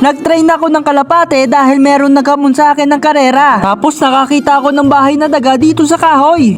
Nag-train ako ng kalapate dahil meron naghamon sa akin ng karera. Tapos nakakita ako ng bahay na daga dito sa kahoy.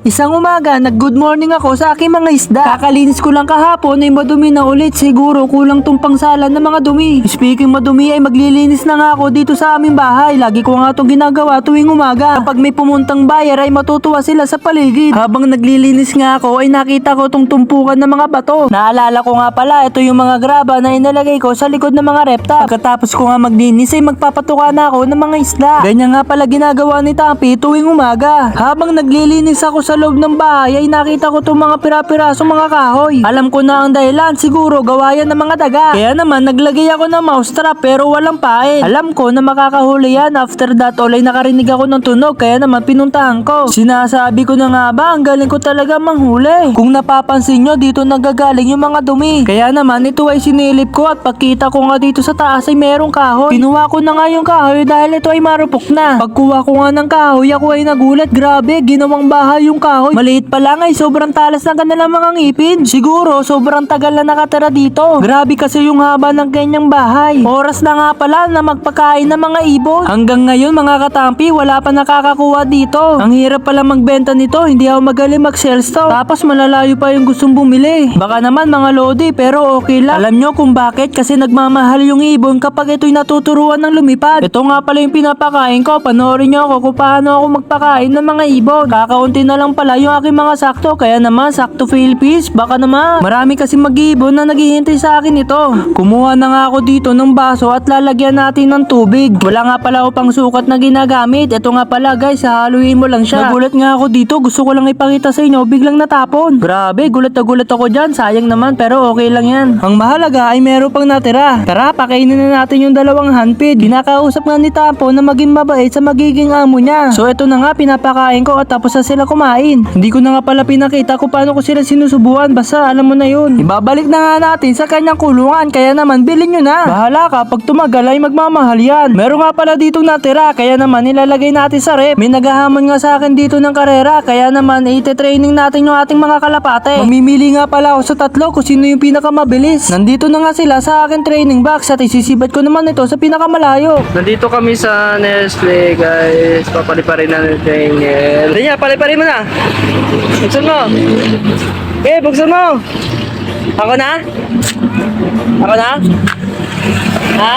Isang umaga, nag-good morning ako sa aking mga isda. Kakalinis ko lang kahapon ay madumi na ulit. Siguro kulang tong pangsalan ng mga dumi. Speaking madumi ay maglilinis na nga ako dito sa aming bahay. Lagi ko nga itong ginagawa tuwing umaga. Kapag may pumuntang buyer ay matutuwa sila sa paligid. Habang naglilinis nga ako ay nakita ko tong tumpukan ng mga bato. Naalala ko nga pala ito yung mga graba na inalagay ko sa likod ng mga repta. Pagkatapos ko nga maglinis ay magpapatuka na ako ng mga isda. Ganyan nga pala ginagawa ni Tampi tuwing umaga. Habang naglilinis ako sa loob ng bahay ay nakita ko itong mga pira-pirasong mga kahoy. Alam ko na ang dahilan, siguro gawa yan ng mga daga. Kaya naman naglagay ako ng mousetrap pero walang pain. Alam ko na makakahuli yan. After that all ay nakarinig ako ng tunog kaya naman pinuntahan ko. Sinasabi ko na nga ba, ang galing ko talaga manghuli. Kung napapansin nyo, dito nagagaling yung mga dumi. Kaya naman ito ay sinilip ko at pagkita ko nga dito sa taas ay merong kahoy. Kinuha ko na nga yung kahoy dahil ito ay marupok na. Pagkuha ko nga ng kahoy, ako ay nagulat. Grabe, ginawang bahay yung kahoy. Maliit pa lang ay sobrang talas ng kanilang mga ngipin. Siguro, sobrang tagal na nakatira dito. Grabe kasi yung haba ng kanyang bahay. Oras na nga pala na magpakain ng mga ibon. Hanggang ngayon mga katampi, wala pa nakakakuha dito. Ang hirap pala magbenta nito, hindi ako magaling mag-sales to. Tapos malalayo pa yung gustong bumili. Baka naman mga lodi, pero okay lang. Alam nyo kung bakit? Kasi nagmamahal yung ibon kapag ito'y natuturuan ng lumipad. Ito nga pala yung pinapakain ko. Panoorin nyo ako kung paano ako magpakain ng mga ibon. Kakaunti na lang pala yung aking mga sakto. Kaya naman, sakto Philippines. Baka naman. Marami kasi mag-ibon na naghihintay sa akin ito. Kumuha na nga ako dito ng baso at lalagyan natin ng tubig. Wala nga pala ako pang sukat na ginagamit. Ito nga pala guys, hahaluin mo lang siya. Nagulat nga ako dito. Gusto ko lang ipakita sa inyo. Biglang natapon. Grabe, gulat na gulat ako dyan. Sayang naman pero okay lang yan. Ang mahalaga ay meron pang natira. Tara, pakainin na natin yung dalawang handpid. Kinakausap nga ni Tampo na maging mabait sa magiging amo niya. So ito na nga, pinapakain ko at tapos na sila kumain. Hindi ko na nga pala pinakita kung paano ko sila sinusubuan. Basta alam mo na yun. Ibabalik na nga natin sa kanyang kulungan. Kaya naman, bilhin nyo na. Bahala ka, pag tumagal ay magmamahal yan. Meron nga pala ditong natira. Kaya naman, nilalagay natin sa rep. May naghahamon nga sa akin dito ng karera. Kaya naman, ite-training natin yung ating mga kalapate. Mamimili nga pala ako sa tatlo kung sino yung pinakamabilis. Nandito na nga sila sa akin training box at isisibat ko naman ito sa pinakamalayo. Nandito kami sa Nestle, guys. Papaliparin na ng Daniel. Daniel, paliparin mo na. Buksan mo. Eh, buksan mo. Ako na? Ako na? Ha?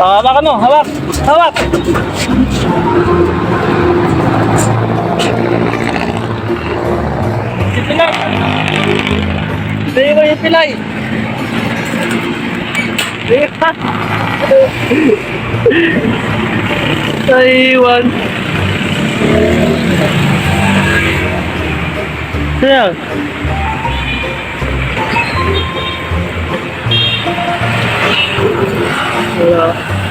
Oh, hawakan mo. Hawak. Hawak. Si Pilay. Hindi ko yung Pilay. Taiwan. Kaya. Wala.